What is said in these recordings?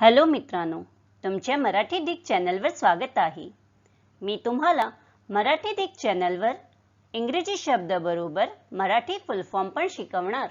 Hello मित्रांनो तुमच्या Marathi Dick चॅनलवर स्वागत आहे. मी तुम्हाला मराठी डिक चॅनलवर इंग्रजी शब्दाबरोबर मराठी फुल फॉर्म पण शिकवणार.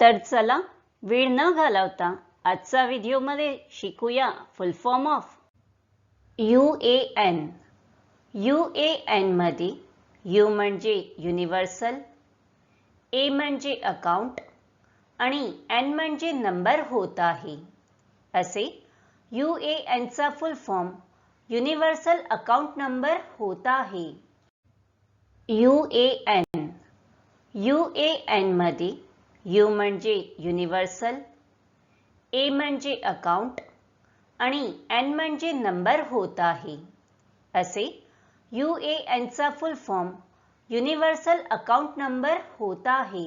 तर चला वेळ न घालवता आजचा व्हिडिओमध्ये शिकूया full form of U A N U A एनमध्ये U म्हणजे युनिव्हर्सल ए म्हणजे अकाउंट आणि एन म्हणजे नंबर होत आहे. असे U A एनचा full form universal account number होत आहे U A N U A एनमध्ये U म्हणजे युनिव्हर्सल ए म्हणजे अकाउंट एन म्हणजे नंबर होत आहे असे U A एनचा full form universal account number होत आहे